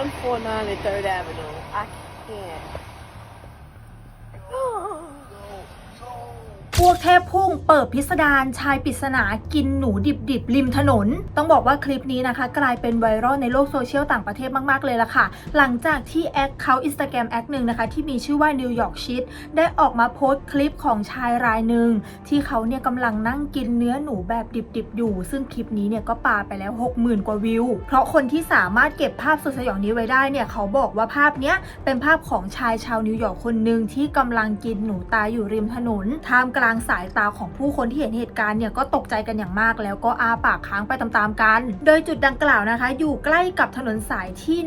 149 and Third Avenue. I can't. พวกเทพพุ่งเปิดพิสดารชายปริศนากินหนูดิบๆริมถนน ต้องบอกว่าคลิปนี้นะคะ กลายเป็นไวรัลในโลกโซเชียลต่างประเทศมากๆเลยล่ะค่ะ หลังจากที่แอคเขาอินสตาแกรมแอคหนึ่งนะคะ ที่มีชื่อว่านิวยอร์กชิดได้ออกมาโพสต์คลิปของชายรายหนึ่ง ที่เขาเนี่ยกำลังนั่งกินเนื้อหนูแบบดิบๆอยู่ ซึ่งคลิปนี้เนี่ยก็ปาไปแล้ว 60,000 กว่าวิว เพราะคนที่สามารถเก็บภาพสุดสยองนี้ไว้ได้เนี่ยเขาบอกว่าภาพเนี้ยเป็นภาพของชายชาวนิวยอร์กคนหนึ่งที่กำลังกินหนูตายอยู่ริมถนนท่ามกลางสายตาของผู้คนที่เห็นเหตุการณ์เนี่ยก็ตกใจกันอย่างมาก แล้วก็อาปากค้างไปตามๆกัน โดยจุดดังกล่าวนะคะ อยู่ใกล้กับถนนสายที่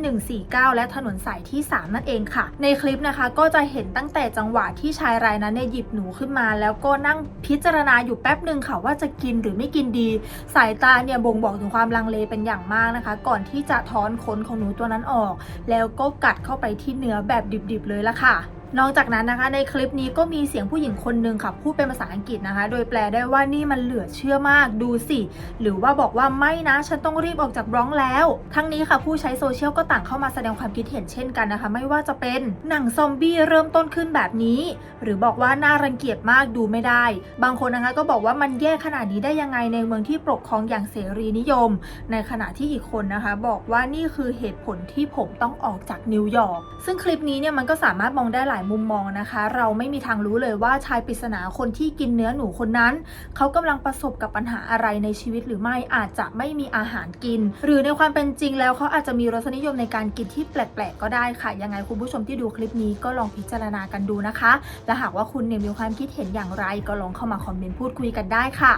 149 และถนนสายที่ 3 นั่นเองค่ะ ในคลิปนะคะก็จะเห็นตั้งแต่จังหวะที่ชายรายนั้นเนี่ยหยิบหนูขึ้นมา แล้วก็นั่งพิจารณาอยู่แป๊บหนึ่งค่ะว่าจะกินหรือไม่กินดี สายตาเนี่ยบ่งบอกถึงความลังเลเป็นอย่างมากนะคะ ก่อนที่จะถอนขนของหนูตัวนั้นออก แล้วก็กัดเข้าไปที่เนื้อแบบดิบๆเลยละค่ะ นอกจากนั้นนะคะในคลิปนี้ก็มีเสียงผู้หญิงคนหนึ่งค่ะพูดเป็นภาษาอังกฤษนะคะ โดยแปลได้ว่านี่มันเหลือเชื่อมากดูสิ หรือว่าบอกว่าไม่นะ ฉันต้องรีบออกจากบร้องแล้ว ทั้งนี้ค่ะผู้ใช้โซเชียลก็ต่างเข้ามาแสดงความคิดเห็นเช่นกันนะคะ ไม่ว่าจะเป็นหนังซอมบี้เริ่มต้นขึ้นแบบนี้ หรือบอกว่าน่ารังเกียจมากดูไม่ได้ บางคนนะคะก็บอกว่ามันแย่ขนาดนี้ได้ยังไงในเมืองที่ปกครองอย่างเสรีนิยม ในขณะที่อีกคนนะคะ บอกว่านี่คือเหตุผลที่ผมต้องออกจากนิวยอร์กซึ่งคลิปนี้เนี่ยมันก็สามารถมองได้หลายมุมมองนะคะ เราไม่มีทางรู้เลยว่าชายปริศนาคนที่กินเนื้อหนูคนนั้น เขากำลังประสบกับปัญหาอะไรในชีวิตหรือไม่อาจจะไม่มีอาหารกิน หรือในความเป็นจริงแล้วเขาอาจจะมีรสนิยมในการกินที่แปลกๆ ก็ได้ค่ะ ยังไงคุณผู้ชมที่ดูคลิปนี้ก็ลองพิจารณากันดูนะคะ และหากว่าคุณเนี่ยมีความคิดเห็นอย่างไรก็ลองเข้ามาคอมเมนต์พูดคุยกันได้ค่ะ